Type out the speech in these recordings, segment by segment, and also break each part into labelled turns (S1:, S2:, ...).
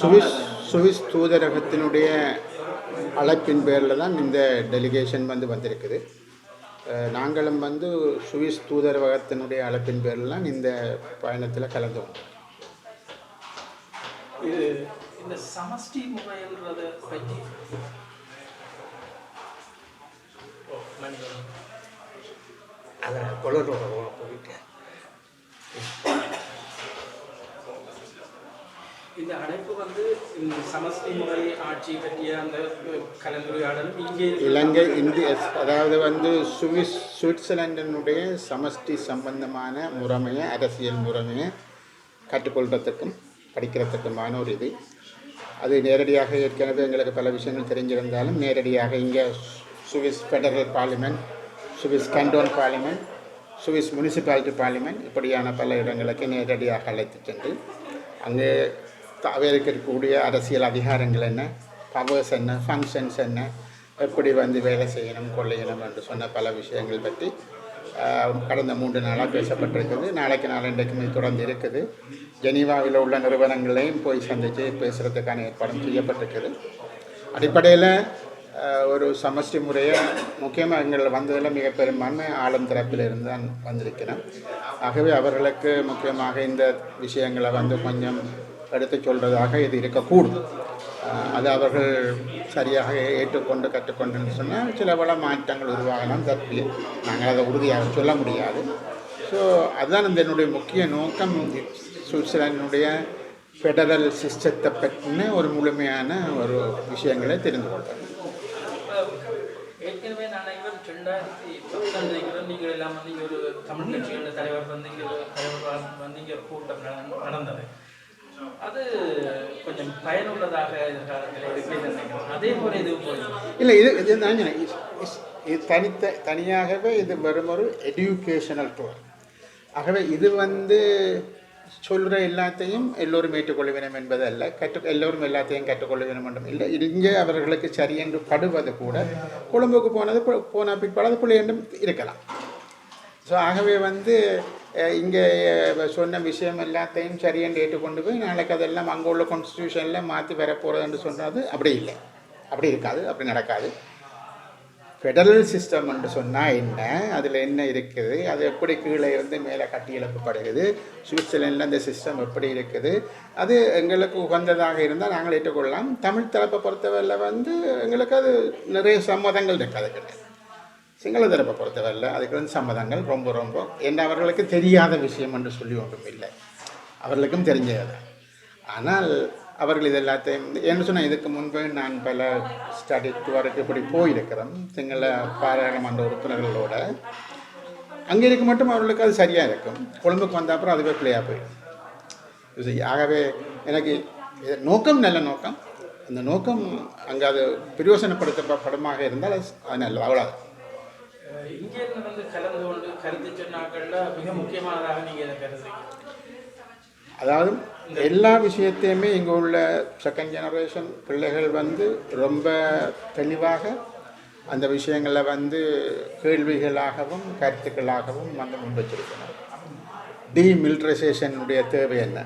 S1: Swiss Swiss தூதரகத்தினுடைய அழைப்பின் பேரில் தான் இந்த டெலிகேஷன் வந்து வந்திருக்குது. நாங்களும் வந்து சுவிஸ் தூதரகத்தினுடைய அழைப்பின் பேரில் தான் இந்த பயணத்தில் கலந்து கொண்டோம்
S2: இது இந்த சமஷ்டி முறைன்றதை பற்றி.
S3: அதை கொலரோட போயிட்டு
S2: இந்த அழைப்பு வந்து சமஸ்தி முறை ஆட்சி பற்றிய அந்த கலந்துரையாடலும் இங்கே
S1: இலங்கை இந்திய அதாவது வந்து சுவிஸ் சுவிட்சர்லாண்டினுடைய சமஷ்டி சம்பந்தமான முறைமையை அரசியல் முறைமையை கற்றுக்கொள்கிறதுக்கும் படிக்கிறதுக்குமான ஒரு இது. அது நேரடியாக ஏற்கனவே எங்களுக்கு பல விஷயங்கள் தெரிஞ்சிருந்தாலும் நேரடியாக இங்கே Swiss federal parliament Swiss canton parliament Swiss municipality parliament இப்படியான பல இடங்களுக்கு நேரடியாக அழைத்து சென்று அங்கே அவைகளுக்கு இருக்கக்கூடிய அரசியல் அதிகாரங்கள் என்ன? பவர்ஸ் என்ன? ஃபங்க்ஷன்ஸ் என்ன? எப்படி வந்து வேலை செய்யணும் கொள்ளையணும் என்று சொன்ன பல விஷயங்கள் பற்றி கடந்த மூன்று நாளாக பேசப்பட்டிருக்குது. நாளைக்கு நாள் இது தொடர்ந்து இருக்குது. ஜெனீவாவில் உள்ள நிறுவனங்களையும் போய் சந்தித்து பேசுகிறதுக்கான ஏற்பாடும் செய்யப்பட்டிருக்குது. அடிப்படையில் ஒரு சமஷ்டி முறையை முக்கியமாக எங்கள் வந்ததில் மிக பெரும்பான்மை ஆளும் தரப்பில் இருந்து தான் வந்திருக்கிறேன். ஆகவே அவர்களுக்கு முக்கியமாக இந்த விஷயங்களை வந்து கொஞ்சம் எடுத்து சொல்கிறதாக இது இருக்கக்கூடும். அது அவர்கள் சரியாக ஏற்றுக்கொண்டு கற்றுக்கொண்டுன்னு சொன்னால் சில பல மாற்றங்கள் உருவாகலாம். தப்பி நாங்கள் அதை உறுதியாக சொல்ல முடியாது. ஸோ அதுதான் இந்த என்னுடைய முக்கிய நோக்கம். சுவிட்சர்லாண்டினுடைய ஃபெடரல் சிஸ்டத்தை பற்றின ஒரு முழுமையான ஒரு விஷயங்களை தெரிந்து கொள்வது.
S2: ஏற்கனவே நான் இவர் ரெண்டாயிரத்தி பத்தொன்பது நீங்கள் எல்லாம் வந்து ஒரு தமிழ் கட்சியோட தலைவர் வந்து தலைவர் வந்து கூட்டம் நடந்தது. பயனுள்ளதாக அதே போல இது
S1: இல்லை இது இது நான் இஸ்- இது தனித்த தனியாகவே இது வெறும் ஒரு எடியூகேஷனல் டூர் ஆகவே இது வந்து சொல்கிற எல்லாத்தையும் எல்லோரும் ஏற்றுக்கொள்ள வேணும் என்பது அல்ல கற்று எல்லோரும் எல்லாத்தையும் கற்றுக்கொள்ள வேணும் என்றும் இல்லை. இங்கே அவர்களுக்கு சரி என்று படுவது கூட கொழும்புக்கு போனது போன பிற்பாடு அது பிள்ளை என்றும் இருக்கலாம். ஸோ ஆகவே வந்து இங்கே சொன்ன விஷயம் எல்லாத்தையும் சரி ஏற்றுக்கொண்டு போய் நாளைக்கு அதெல்லாம் அங்கே உள்ள கான்ஸ்டியூஷனில் மாற்றி வரப்போகிறதுன்னு சொன்னது அப்படி இல்லை அப்படி இருக்காது அப்படி நடக்காது ஃபெடரல் சிஸ்டம் என்று சொன்னால் என்ன அதில் என்ன இருக்குது அது எப்படி கீழே இருந்து மேலே கட்டி எழுப்பப்படுகிறது சுவிட்சர்லாண்டில் அந்த சிஸ்டம் எப்படி இருக்குது அது எங்களுக்கு உகந்ததாக இருந்தால் நாங்கள் ஏற்றுக்கொள்ளலாம் தமிழ் தரப்பை பொறுத்தவரையில் வந்து எங்களுக்கு அது நிறைய சம்மதங்கள் இருக்குது கிடையாது சிங்கள தரப்பை பொறுத்தவரையில் அதுக்கு வந்து சம்மதங்கள் ரொம்ப ரொம்ப. என்ன அவர்களுக்கு தெரியாத விஷயம் என்று சொல்லி ஒன்றும் இல்லை. அவர்களுக்கும் தெரிஞ்சது ஆனால் அவர்கள் இது எல்லாத்தையும் என்ன சொன்னால் இதுக்கு முன்பு நான் பல ஸ்டடி டூருக்கு இப்படி போயிருக்கிறோம். சிங்கள பாராளுமன்ற உறுப்பினர்களோட. அங்கே இருக்க மட்டும் அவர்களுக்கு அது சரியாக இருக்கும். கொழும்புக்கு வந்த அப்புறம் அதுவே பிள்ளையாக போயிடும். இது ஆகவே எனக்கு இது நோக்கம் நல்ல நோக்கம். அந்த நோக்கம் அங்கே அது பிரயோசனப்படுத்தப்படமாக இருந்தால் அது நல்ல அவ்வளோ அவ்வளோதான்
S2: வந்து கலந்து கொண்டு கருத்து சொன்னாக்கள்ல மிக முக்கியமானதாக நீங்கள் இதை கருதுறீங்க.
S1: அதாவது எல்லா விஷயத்தையுமே இங்கே உள்ள செகண்ட் ஜெனரேஷன் பிள்ளைகள் வந்து ரொம்ப தெளிவாக அந்த விஷயங்களை வந்து கேள்விகளாகவும் கருத்துக்களாகவும் வந்து முன்வச்சிருக்கணும் டீமிலிட்ரைசேஷனுடைய தேவை என்ன?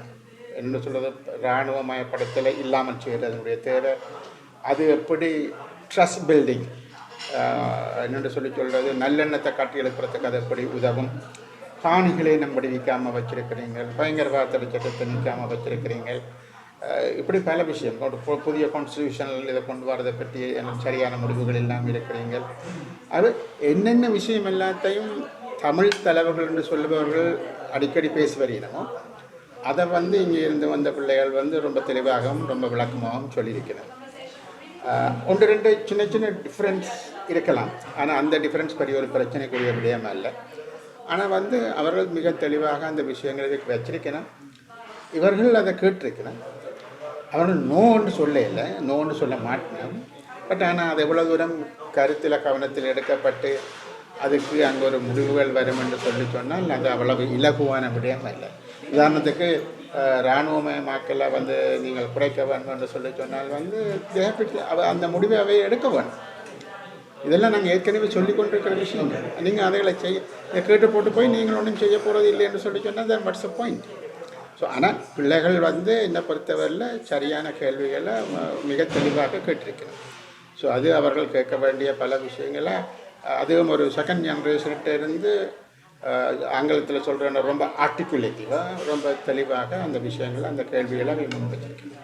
S1: என்ன சொல்கிறது இராணுவமயப்படுத்தலை இல்லாமல் செய்கிறதனுடைய தேவை. அது எப்படி ட்ரஸ்ட் பில்டிங் என்னென்று சொல்லி சொல்கிறது நல்லெண்ணத்தை காட்டி எழுப்புறதுக்கு அது எப்படி உதவும்? காணிகளை நம்படி விற்காமல் வச்சுருக்கிறீங்கள் பயங்கரவாத சட்டத்தை நிற்காமல் வச்சுருக்கிறீங்கள் இப்படி பல விஷயம். பு- புதிய கான்ஸ்டியூஷனில் இதை கொண்டு வரதை பற்றி சரியான முடிவுகள் இல்லாமல் இருக்கிறீங்க அது என்னென்ன விஷயம் எல்லாத்தையும் தமிழ் தலைவர்கள் என்று சொல்லுபவர்கள் அடிக்கடி பேசி வருகிறோமோ அதை வந்து இங்கே இருந்து வந்த பிள்ளைகள் வந்து ரொம்ப தெளிவாகவும் ரொம்ப விளக்கமாகவும் சொல்லியிருக்கிறார். ஒன்று ரெண்டு சின்ன சின்ன டிஃப்ரென்ஸ் இருக்கலாம். ஆனால் அந்த டிஃப்ரென்ஸ் பெரிய ஒரு பிரச்சனைக்குரிய விடயமாக இல்லை. ஆனால் வந்து அவர்கள் மிக தெளிவாக அந்த விஷயங்களை வச்சிருக்கணும். இவர்கள் அதை கேட்டிருக்கணும். அவர்கள் நோன்னு சொல்ல இல்லை நோன்னு சொல்ல மாட்டேன் பட் ஆனால் அது எவ்வளோ தூரம் கருத்தில் கவனத்தில் எடுக்கப்பட்டு அதுக்கு அங்கே ஒரு முடிவுகள் வரும் என்று சொல்லி சொன்னால் அது அவ்வளவு இலகுவான விடயம் இல்லை. உதாரணத்துக்கு இராணுவமயமாக்கலை வந்து நீங்கள் குறைக்க வேண்டும் என்று சொல்லி சொன்னால் வந்து they அவ- அந்த முடிவை அவை எடுக்க வேண்டும். இதெல்லாம் நாங்கள் ஏற்கனவே சொல்லி கொண்டிருக்கிற விஷயங்கள். நீங்கள் அதைகளை செய்ய இதை கேட்டு போட்டு போய் நீங்கள் ஒன்றும் செய்ய போகிறது இல்லை என்று சொல்லி சொன்னால் தன் what's the பாயிண்ட் ஸோ ஆனால் பிள்ளைகள் வந்து என்னை பொறுத்தவரையில் சரியான கேள்விகளை ம- மிக தெளிவாக கேட்டிருக்கிறேன் ஸோ அது அவர்கள் கேட்க வேண்டிய பல விஷயங்களை அதுவும் ஒரு செகண்ட் ஜென்ரேஷன்கிட்ட இருந்து ஆங்கிலத்தில் சொல்கிற ரொம்ப ஆர்டிகுலேட்டிவாக ரொம்ப தெளிவாக அந்த விஷயங்களை அந்த கேள்விகளை அவங்க முன்வச்சிருக்கணும்